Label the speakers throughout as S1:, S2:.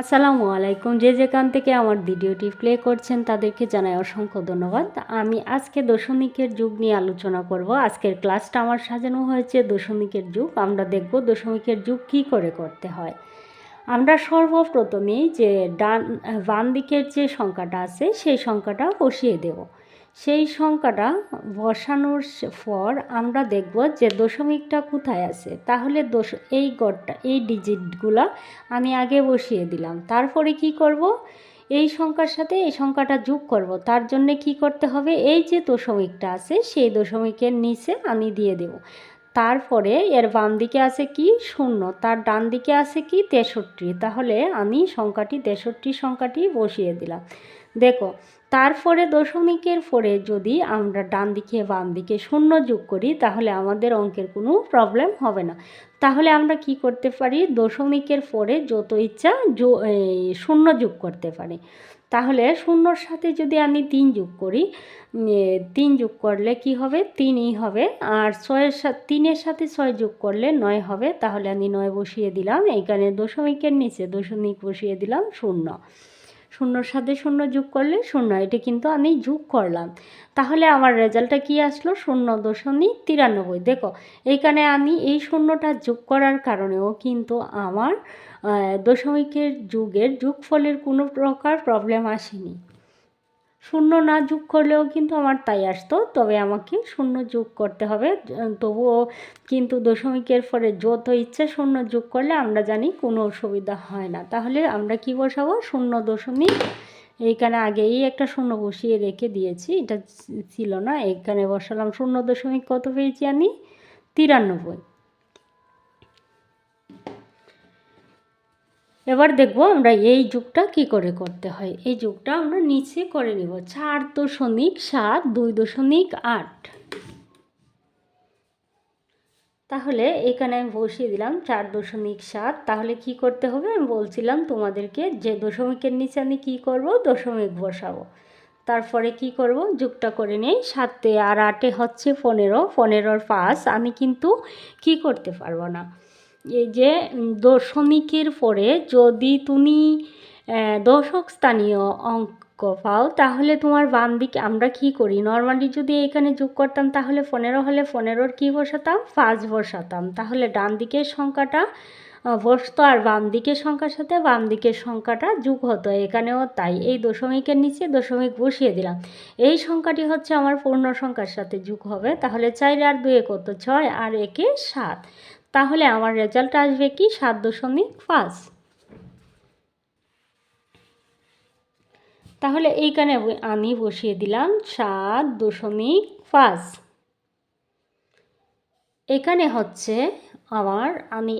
S1: আসসালামু আলাইকুম। যে যেখান থেকে আমার ভিডিওটি প্লে করছেন তাদেরকে জানাই অসংখ্য ধন্যবাদ। আমি আজকে দশমিকের যুগ নিয়ে আলোচনা করব। আজকের ক্লাসটা আমার সাজানো হয়েছে দশমিকের যুগ। আমরা দেখব দশমিকের যুগ কি করে করতে হয়। আমরা সর্বপ্রথমেই যে ডান বাম দিকের যে সংখ্যাটা আছে সেই সংখ্যাটা বসিয়ে দেব। সেই সংখ্যাটা বসানোর পর আমরা দেখব যে দশমিকটা কোথায় আছে। তাহলে দশ, এই গড়টা, এই ডিজিটগুলা আমি আগে বসিয়ে দিলাম। তারপরে কি করব? এই সংখ্যার সাথে এই সংখ্যাটা যোগ করব। তার জন্য কি করতে হবে? এই যে দশমিকটা আছে, সেই দশমিকের নিচে আমি দিয়ে দেব। তারপরে এর বাম দিকে আছে কি? শূন্য। তার ডান দিকে আছে কি? তেষট্টি। তাহলে আমি সংখ্যাটি, তেষট্টি সংখ্যাটি বসিয়ে দিলাম। দেখো, তারপরে দশমিকের পরে যদি আমরা ডান দিকে বাম দিকে শূন্য যোগ করি, তাহলে আমাদের অঙ্কের কোনো প্রবলেম হবে না। তাহলে আমরা কি করতে পারি? দশমিকের পরে যত ইচ্ছা শূন্য যোগ করতে পারি। তাহলে শূন্যর সাথে যদি আমি তিন যোগ করি তিন যোগ করলে কি হবে? তিনই হবে। আর ছয়ের সাথে তিনের সাথে ছয় যোগ করলে নয় হবে। তাহলে আমি নয় বসিয়ে দিলাম। এইখানে দশমিকের নিচে দশমিক বসিয়ে দিলাম শূন্য। শূন্যর সাথে শূন্য যোগ করলে শূন্য, এটা কিন্তু আমি যোগ করলাম। তাহলে আমার রেজাল্টটা কি আসলো? শূন্য দশমিক তিরানব্বই। দেখো এইখানে আমি এই শূন্যটা যোগ করার কারণেও কিন্তু আমার দশমিকের যুগের যোগফলের কোনো প্রকার প্রবলেম আসেনি। শূন্য না যোগ করলেও কিন্তু আমার তাই আসতো। তবে আমাকে শূন্য যোগ করতে হবে। তবুও কিন্তু দশমিকের পরে যত ইচ্ছে শূন্য যোগ করলে আমরা জানি কোনো অসুবিধা হয় না। তাহলে আমরা কি বসাবো? শূন্য দশমিক এইখানে আগেই একটা শূন্য বসিয়ে রেখে দিয়েছি। এটা ছিল না। এইখানে বসালাম শূন্য দশমিক, কত পেয়েছি আমি? তিরানব্বই। এবার দেখব আমরা এই যুগটা কি করে করতে হয়। এই যুগটা আমরা নিচে করে নিব। চার দশমিক সাত, দুই দশমিক আট। তাহলে এখানে আমি বসিয়ে দিলাম চার দশমিক সাত। তাহলে কি করতে হবে? আমি বলছিলাম তোমাদেরকে যে দশমিকের নিচে আমি কি করব? দশমিক বসাবো। তারপরে কি করব? যুগটা করে নেই সাতে আর আটে হচ্ছে পনেরো। পনেরোর পাঁচ। আমি কিন্তু কি করতে পারব না? এই যে দশমিকের পরে যদি তুমি দশক স্থানীয় অঙ্ক পাও, তাহলে তোমার বাম দিকে আমরা কি করি? নর্মালি যদি এখানে যোগ করতাম, তাহলে পনেরো হলে পনেরোর কি বসাতাম? পাঁচ বসাতাম। তাহলে ডান দিকের সংখ্যাটা বসতো আর বাম দিকের সংখ্যার সাথে বাম দিকের সংখ্যাটা যোগ হতো। এখানেও তাই। এই দশমিকের নিচে দশমিক বসিয়ে দিলাম। এই সংখ্যাটি হচ্ছে আমার পূর্ণ সংখ্যার সাথে যোগ হবে। তাহলে চার আর দুয়ে কত? ছয় আর একে সাত। তাহলে আমার রেজাল্ট আসবে কি সাত দশমিক পাঁচ। তাহলে এইখানে আমি বসিয়ে দিলাম সাত দশমিক পাঁচ। এখানে হচ্ছে আমার, আমি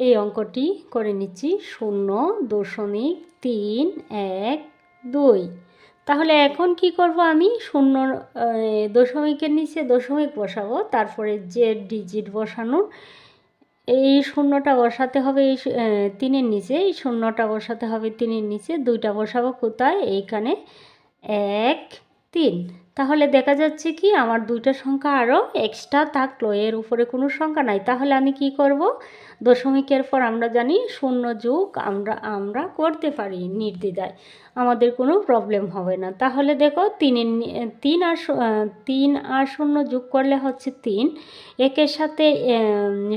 S1: এই অঙ্কটি করে নিচ্ছি শূন্য দশমিক তিন এক দুই। তাহলে এখন কি করব আমি? শূন্য দশমিকের নিচে দশমিক বসাবো, তারপরে যে ডিজিট বসানোর এই শূন্যটা বসাতে হবে, এই তিনের নিচে, এই শূন্যটা বসাতে হবে তিনের নিচে, দুইটা বসাবো কোথায়? এইখানে এক, তিন। তাহলে দেখা যাচ্ছে কি আমার দুইটা সংখ্যা আরও এক্সট্রা থাকল, এর উপরে কোনো সংখ্যা নাই। তাহলে আমি কি করব? দশমিকের পর আমরা জানি শূন্য যুগ আমরা আমরা করতে পারি নির্দ্বিধায়। আমাদের কোনো প্রবলেম হবে না। তাহলে দেখো তিনের তিন আর তিন আর শূন্য যোগ করলে হচ্ছে তিন। একের সাথে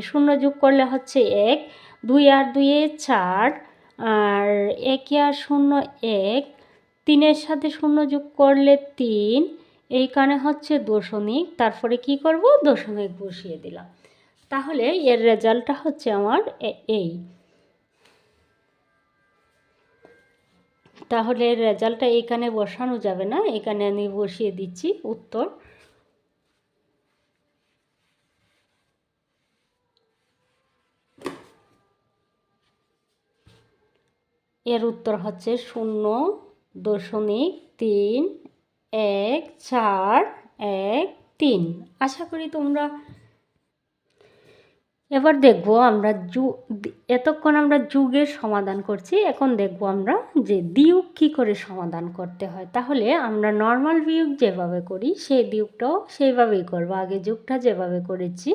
S1: শূন্য যোগ করলে হচ্ছে এক। দুই আর দুইয়ে চার। আর একে আর শূন্য এক। তিনের সাথে শূন্য যোগ করলে তিন। এইখানে হচ্ছে দশমিক, তারপরে কি করব? দশমিক বসিয়ে দিলাম। তাহলে এর রেজাল্টটা হচ্ছে আমার এই। তাহলে রেজাল্টটা এখানে বসানো যাবে না, এখানে আমি বসিয়ে দিচ্ছি উত্তর। এর উত্তর হচ্ছে শূন্য দশমিক তিন এক, চার, এক, তিন। আশা করি তোমরা এবার দেখব আমরা যু এতক্ষণ আমরা যুগের সমাধান করছি, এখন দেখব আমরা যে দিউক কী করে সমাধান করতে হয়। তাহলে আমরা নর্মাল বিয়োগ যেভাবে করি, সেই দিউকটাও সেইভাবেই করব। আগে যুগটা যেভাবে করেছি,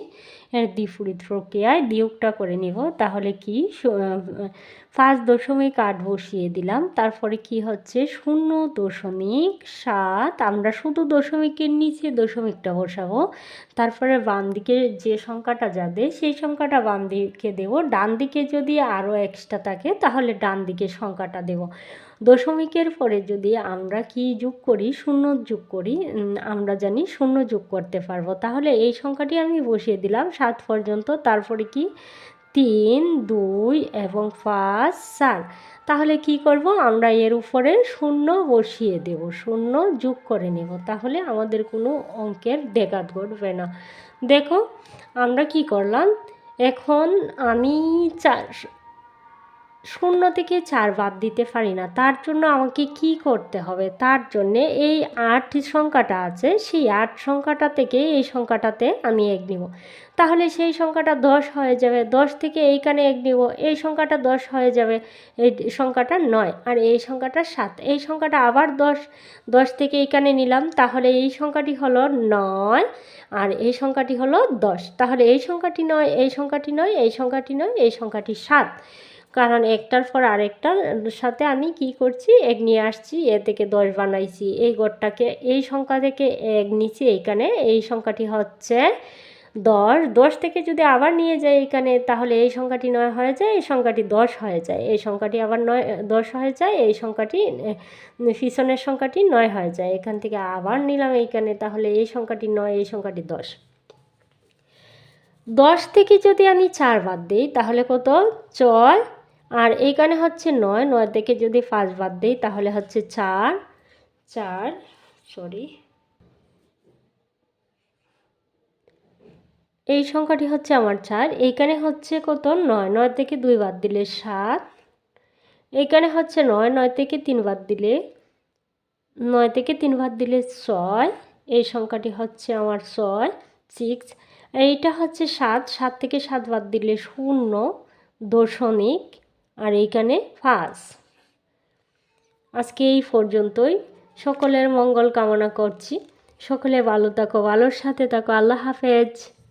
S1: এর দ্বিপরীত প্রক্রিয়ায় বিয়োগটা করে নিব। তাহলে কি পাঁচ দশমিক আট বসিয়ে দিলাম। তারপরে কি হচ্ছে? শূন্য দশমিক সাত। আমরা শুধু দশমিকের নিচে দশমিকটা বসাবো। তারপরে বাম দিকে যে সংখ্যাটা যাবে, সেই সংখ্যাটা বাম দিকে দেব। ডান দিকে যদি আরও এক্সট্রা থাকে, তাহলে ডান দিকে সংখ্যাটা দেব। দশমিকের পরে যদি আমরা কি যোগ করি? শূন্য যোগ করি আমরা জানি শূন্য যোগ করতে পারব। তাহলে এই সংখ্যাটি আমি বসিয়ে দিলাম সাত পর্যন্ত। তারপরে কি? তিন, দুই এবং পাঁচ, চার। তাহলে কি করব? আমরা এর উপরে শূন্য বসিয়ে দেব। শূন্য যোগ করে নেব। তাহলে আমাদের কোনো অঙ্কের ডেকাত ঘটবে না। দেখো, আমরা কি করলাম? এখন আমি চার শূন্য থেকে চার বাদ দিতে পারি না। তার জন্য আমাকে কি করতে হবে? তার জন্যে এই আট সংখ্যাটা আছে, সেই আট সংখ্যাটা থেকে এই সংখ্যাটাতে আমি এক নিব। তাহলে সেই সংখ্যাটা দশ হয়ে যাবে। দশ থেকে এইখানে এক নিব। এই সংখ্যাটা দশ হয়ে যাবে। এই সংখ্যাটা নয় আর এই সংখ্যাটা সাত। এই সংখ্যাটা আবার দশ। দশ থেকে এইখানে নিলাম। তাহলে এই সংখ্যাটি হলো নয় আর এই সংখ্যাটি হলো দশ। তাহলে এই সংখ্যাটি নয়, এই সংখ্যাটি নয়, এই সংখ্যাটি নয়, এই সংখ্যাটি সাত। কারণ একটার পর আরেকটার সাথে আমি কি করছি, এক নিয়ে আসছি, এ থেকে দশ বানাইছি। এই গড়টাকে এই সংখ্যা থেকে এক নিচে এইখানে এই সংখ্যাটি হচ্ছে দশ। দশ থেকে যদি আবার নিয়ে যাই এখানে, তাহলে এই সংখ্যাটি নয় হয়ে যায়, এই সংখ্যাটি দশ হয়ে যায়। এই সংখ্যাটি আবার নয়, দশ হয়ে যায়, এই সংখ্যাটি পিছনের সংখ্যাটি নয় হয়ে যায়। এখান থেকে আবার নিলাম এইখানে, তাহলে এই সংখ্যাটি নয়, এই সংখ্যাটি দশ। দশ থেকে যদি আমি চার বাদ দিই, তাহলে কত? ছয় আর এইখানে হচ্ছে নয় নয় থেকে যদি পাঁচ বাদ দিই, তাহলে হচ্ছে চার চার সরি এই সংখ্যাটি হচ্ছে আমার চার, এইখানে হচ্ছে কত? নয় নয় থেকে দুই বাদ দিলে সাত। এইখানে হচ্ছে নয় নয় থেকে তিন বাদ দিলে, নয় থেকে তিন বাদ দিলে ছয়। এই সংখ্যাটি হচ্ছে আমার ছয় সিক্স এইটা হচ্ছে সাত সাত থেকে সাত বাদ দিলে শূন্য, দশমিক। আর এইখানে ফাঁস। আজকে এই পর্যন্তই। সকলের মঙ্গল কামনা করছি। সকলে ভালো থাকো, ভালোর সাথে থাকো। আল্লাহ হাফেজ।